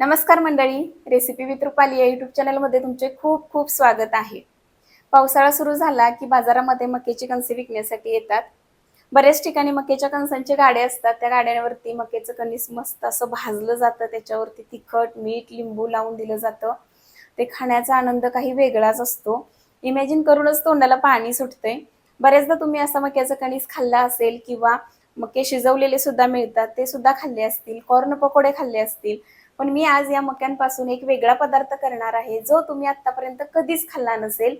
नमस्कार मंडळी recipe with Rupali या युट्यूब चॅनलमध्ये तुमचे खूप खूप स्वागत आहे. पावसाळा सुरू झाला की बाजारामध्ये मक्याची कणसे विकण्यासाठी येतात. बऱ्याच ठिकाणी मक्याच्या कणसांचे गाड्या असतात त्या गाड्यांवरती मकेचं कणीस मस्त असं भाजलं जातं त्याच्यावरती तिखट मीठ लिंबू लावून दिलं जातं. ते खाण्याचा आनंद काही वेगळाच असतो. इमॅजिन करूनच तोंडाला पाणी सुटतंय. बऱ्याचदा तुम्ही असा मक्याचं कणीस खाल्ला असेल किंवा मके शिजवलेले सुद्धा मिळतात ते सुद्धा खाल्ले असतील कॉर्न पकोडे खाल्ले असतील पण मी आज या मक्यांपासून एक वेगळा पदार्थ करणार आहे जो तुम्ही आतापर्यंत कधीच खाल्ला नसेल.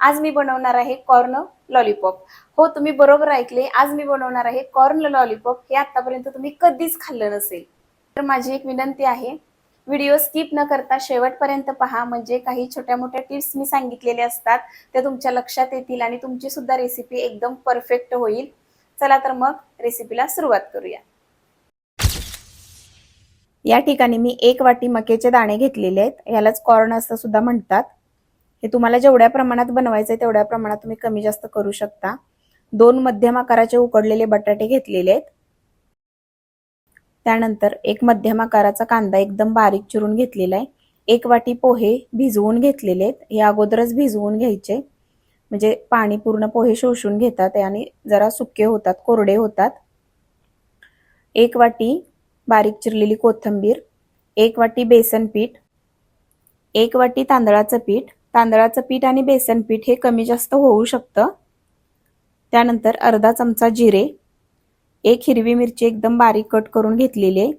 आज मी बनवणार आहे कॉर्न लॉलीपॉप. हो तुम्ही बरोबर ऐकले आज मी बनवणार आहे कॉर्न लॉलीपॉप. हे आतापर्यंत तुम्ही कधीच खाल्लं नसेल. तर माझी एक विनंती आहे व्हिडिओ स्किप न करता शेवटपर्यंत पहा. म्हणजे काही छोट्या मोठ्या टिप्स मी सांगितलेले असतात त्या तुमच्या लक्षात येतील आणि तुमची सुद्धा रेसिपी एकदम परफेक्ट होईल. चला तर मग रेसिपीला सुरुवात करूया. या ठिकाणी मी एक वाटी मकेचे दाणे घेतलेले आहेत. यालाच कॉर्न असं सुद्धा म्हणतात. हे तुम्हाला जेवढ्या प्रमाणात बनवायचं आहे तेवढ्या प्रमाणात तुम्ही कमी जास्त करू शकता. दोन मध्यम आकाराचे उकडलेले बटाटे घेतलेले आहेत. त्यानंतर एक मध्यम आकाराचा कांदा एकदम बारीक चिरून घेतलेला आहे. एक वाटी पोहे भिजवून घेतलेले आहेत. हे अगोदरच भिजवून घ्यायचे. म्हणजे पाणी पूर्ण पोहे शोषून घेतात आणि जरा सुके होतात कोरडे होतात. एक वाटी बारीक चिरलेली कोथिंबीर एक वाटी बेसन पीठ एक वाटी तांदळाचं पीठ. तांदळाचं पीठ आणि बेसन पीठ हे कमी जास्त होऊ शकतं. त्यानंतर अर्धा चमचा जिरे एक हिरवी मिरची एकदम बारीक कट करून घेतलेली आहे.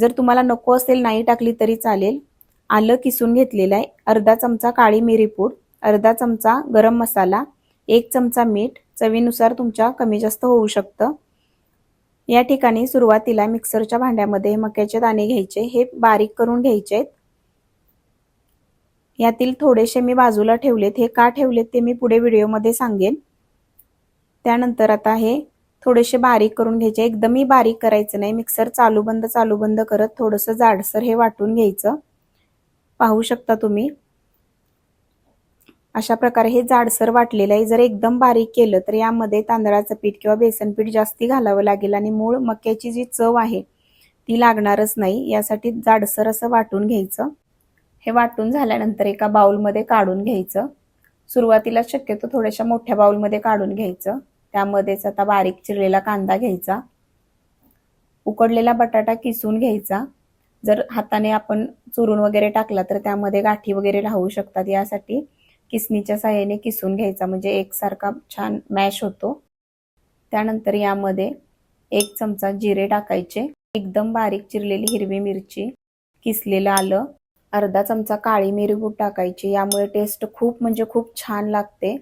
जर तुम्हाला नको असेल नाही टाकली तरी चालेल. आलं किसून घेतलेलं आहे. अर्धा चमचा काळी मिरीपूड अर्धा चमचा गरम मसाला एक चमचा मीठ. चवीनुसार तुमच्या कमी जास्त होऊ शकतं. या ठिकाणी सुरुवातीला मिक्सरच्या भांड्यामध्ये मक्याचे दाणे घ्यायचे हे बारीक करून घ्यायचे. आहेत यातील थोडेसे मी बाजूला ठेवलेत. हे का ठेवलेत ते मी पुढे व्हिडिओमध्ये सांगेन. त्यानंतर आता हे थोडेसे बारीक करून घ्यायचे. एकदमही बारीक करायचं नाही. मिक्सर चालू बंद चालू बंद करत थोडंसं जाडसर हे वाटून घ्यायचं. पाहू शकता तुम्ही. अशा प्रकारे हे जाडसर वाटलेलं आहे. जर एकदम बारीक केलं तर यामध्ये तांदळाचं पीठ किंवा बेसन पीठ जास्ती घालावं लागेल आणि मूळ मक्याची जी चव आहे ती लागणारच नाही. यासाठी जाडसर असं वाटून घ्यायचं. हे वाटून झाल्यानंतर एका बाउलमध्ये काढून घ्यायचं. सुरुवातीला शक्यतो थोड्याशा मोठ्या बाउलमध्ये काढून घ्यायचं. त्यामध्येच आता बारीक चिरलेला कांदा घ्यायचा. उकडलेला बटाटा किसून घ्यायचा. जर हाताने आपण चुरून वगैरे टाकला तर त्यामध्ये गाठी वगैरे राहू शकतात. यासाठी किसणीच्या साह्याने किसून घ्यायचा. म्हणजे एकसारखा छान मॅश होतो. त्यानंतर यामध्ये एक चमचा जिरे टाकायचे. एकदम बारीक चिरलेली हिरवी मिरची किसलेलं आलं अर्धा चमचा काळी मिरीपूड टाकायची. यामुळे टेस्ट खूप म्हणजे खूप छान लागते.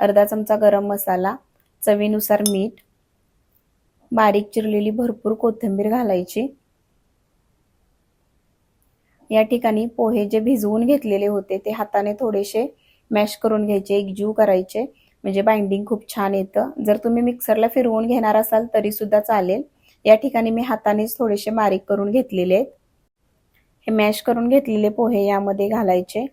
अर्धा चमचा गरम मसाला चवीनुसार मीठ बारीक चिरलेली भरपूर कोथिंबीर घालायची. या ठिकाणी पोहे जे भिजवून घेतलेले होते ते हाताने थोडेसे मॅश करून घ्यायचे एक जीव करायचे. म्हणजे बाइंडिंग खूप छान येतं. जर तुम्ही मिक्सरला फिरवून घेणार असाल तरी सुद्धा चालेल. या ठिकाणी मी हातानेच थोडेसे बारीक करून घेतलेले आहेत. हे मॅश करून घेतलेले पोहे यामध्ये घालायचे.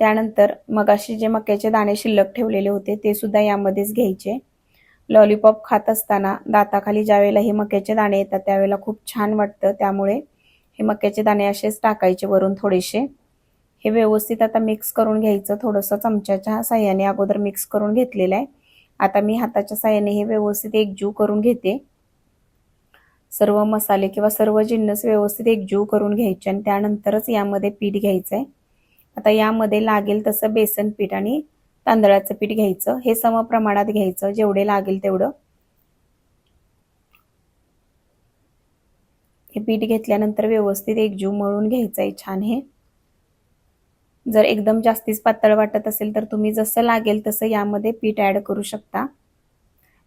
त्यानंतर मगाशी जे मक्याचे दाणे शिल्लक ठेवलेले होते ते सुद्धा यामध्येच घ्यायचे. लॉलीपॉप खात असताना दाताखाली ज्यावेळेला हे मक्याचे दाणे येतात त्यावेळेला खूप छान वाटतं. त्यामुळे हे मक्याचे दाणे असेच टाकायचे वरून थोडेसे. हे व्यवस्थित आता मिक्स करून घ्यायचं. थोडंसं चमच्याच्या साह्याने अगोदर मिक्स करून घेतलेलं आहे. आता मी हाताच्या साह्याने हे व्यवस्थित एकजीव करून घेते. सर्व मसाले किंवा सर्व जिन्नस व्यवस्थित एकजीव करून घ्यायचे आणि त्यानंतरच यामध्ये पीठ घ्यायचं आहे. आता यामध्ये लागेल तसं बेसन पीठ आणि तांदळाचं पीठ घ्यायचं. हे सम प्रमाणात घ्यायचं जेवढे लागेल तेवढं. हे पीठ घेतल्यानंतर व्यवस्थित एकजीव मळून घ्यायचं आहे छान हे. जर एकदम जास्तीच पातळ वाटत असेल तर तुम्ही जसं लागेल तसं यामध्ये पीठ ऍड करू शकता.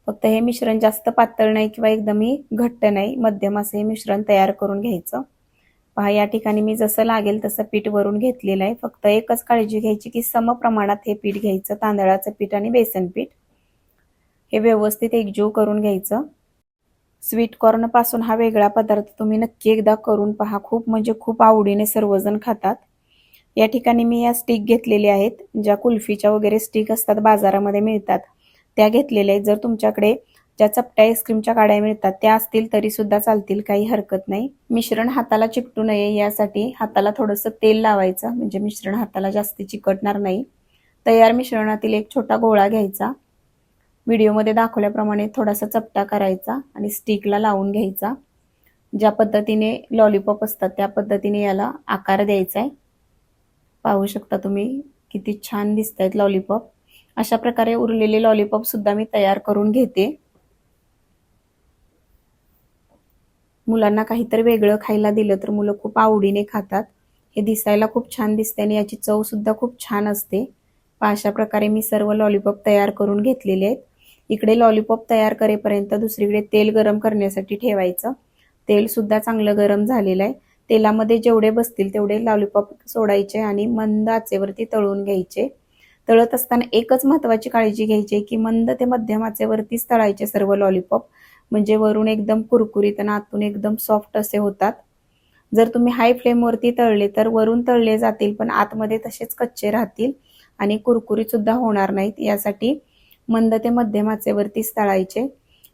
फक्त हे मिश्रण जास्त पातळ नाही किंवा एकदमही घट्ट नाही. मध्यम असं हे मिश्रण तयार करून घ्यायचं. पहा या ठिकाणी मी जसं लागेल तसं पीठ वरून घेतलेलं आहे. फक्त एकच काळजी घ्यायची की सम प्रमाणात हे पीठ घ्यायचं. तांदळाचं पीठ आणि बेसन पीठ. हे व्यवस्थित एकजीव करून घ्यायचं. स्वीट कॉर्नपासून हा वेगळा पदार्थ तुम्ही नक्की एकदा करून पहा. खूप म्हणजे खूप आवडीने सर्वजण खातात. या ठिकाणी मी या स्टिक घेतलेल्या आहेत ज्या कुल्फीच्या वगैरे स्टिक असतात बाजारामध्ये मिळतात. त्या घेतलेल्या आहेत. जर तुमच्याकडे ज्या चपट्या आईस्क्रीमच्या गाड्या मिळतात त्या असतील तरी सुद्धा चालतील काही हरकत नाही. मिश्रण हाताला चिकटू नये यासाठी हाताला थोडंसं तेल लावायचं म्हणजे मिश्रण हाताला जास्त चिकटणार नाही. तयार मिश्रणातील एक छोटा गोळा घ्यायचा. व्हिडिओमध्ये दाखवल्याप्रमाणे थोडासा चपटा करायचा आणि स्टिकला लावून घ्यायचा. ज्या पद्धतीने लॉलीपॉप असतात त्या पद्धतीने याला आकार द्यायचा आहे. पाहू शकता तुम्ही. किती छान दिसत आहेत लॉलीपॉप अशा प्रकारे उरलेले लॉलीपॉप सुद्धा मी तयार करून घेते. मुलांना काहीतरी वेगळं खायला दिलं तर मुलं खूप आवडीने खातात. हे दिसायला खूप छान दिसते आणि याची चव सुद्धा खूप छान असते. अशा प्रकारे मी सर्व लॉलीपॉप तयार करून घेतलेले आहेत. इकडे लॉलीपॉप तयार करेपर्यंत दुसरीकडे तेल गरम करण्यासाठी ठेवायचं. तेल सुद्धा चांगलं गरम झालेलं आहे. तेलामध्ये जेवढे बसतील तेवढे लॉलीपॉप सोडायचे आणि मंद आचेवरती तळून घ्यायचे. तळत असताना एकच महत्वाची काळजी घ्यायची की मंद ते मध्यम आचेवरतीच तळायचे सर्व लॉलीपॉप म्हणजे वरून एकदम कुरकुरीत आणि आतून एकदम सॉफ्ट असे होतात. जर तुम्ही हाय फ्लेमवरती तळले तर वरून तळले जातील पण आतमध्ये तसेच कच्चे राहतील आणि कुरकुरीत सुद्धा होणार नाहीत. यासाठी मंद ते मध्यम आचेवरतीच तळायचे.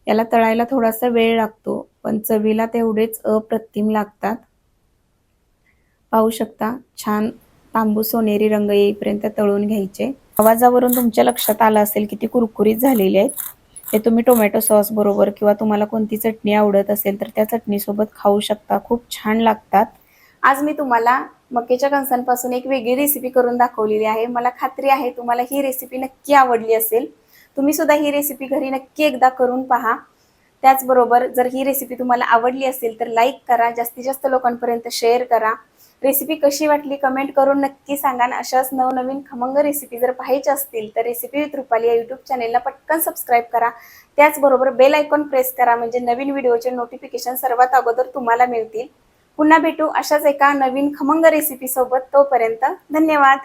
याला तळायला थोडासा वेळ लागतो पण चवीला तेवढेच अप्रतिम लागतात. पाहू शकता. छान तांबू सोनेरी रंग येईपर्यंत तळून घ्यायचे. आवाजावरून तुमच्या लक्षात आलं असेल की ती कुरकुरीत झालेली आहेत. हे तुम्ही टोमॅटो सॉस बरोबर किंवा तुम्हाला कोणती चटणी आवडत असेल तर त्या चटणीसोबत खाऊ शकता. खूप छान लागतात. आज मी तुम्हाला मकेच्या कणसांपासून एक वेगळी रेसिपी करून दाखवलेली आहे. मला खात्री आहे तुम्हाला ही रेसिपी नक्की आवडली असेल. तुम्ही सुद्धा ही रेसिपी घरी नक्की एकदा करून पहा. त्याचबरोबर जर ही रेसिपी तुम्हाला आवडली असेल तर लाईक करा. जास्तीत जास्त लोकांपर्यंत शेअर करा. रेसिपी कशी वाटली कमेंट करून नक्की सांगा अशाच नवनवीन खमंग रेसिपी जर पाहायच्या असतील तर रेसिपी विथ रुपाली या यूट्यूब चॅनेलला पटकन सबस्क्राईब करा. त्याचबरोबर बेल आयकॉन प्रेस करा म्हणजे नवीन व्हिडिओचे नोटिफिकेशन सर्वात अगोदर तुम्हाला मिळतील. पुन्हा भेटू अशाच एका नवीन खमंग रेसिपीसोबत तोपर्यंत धन्यवाद.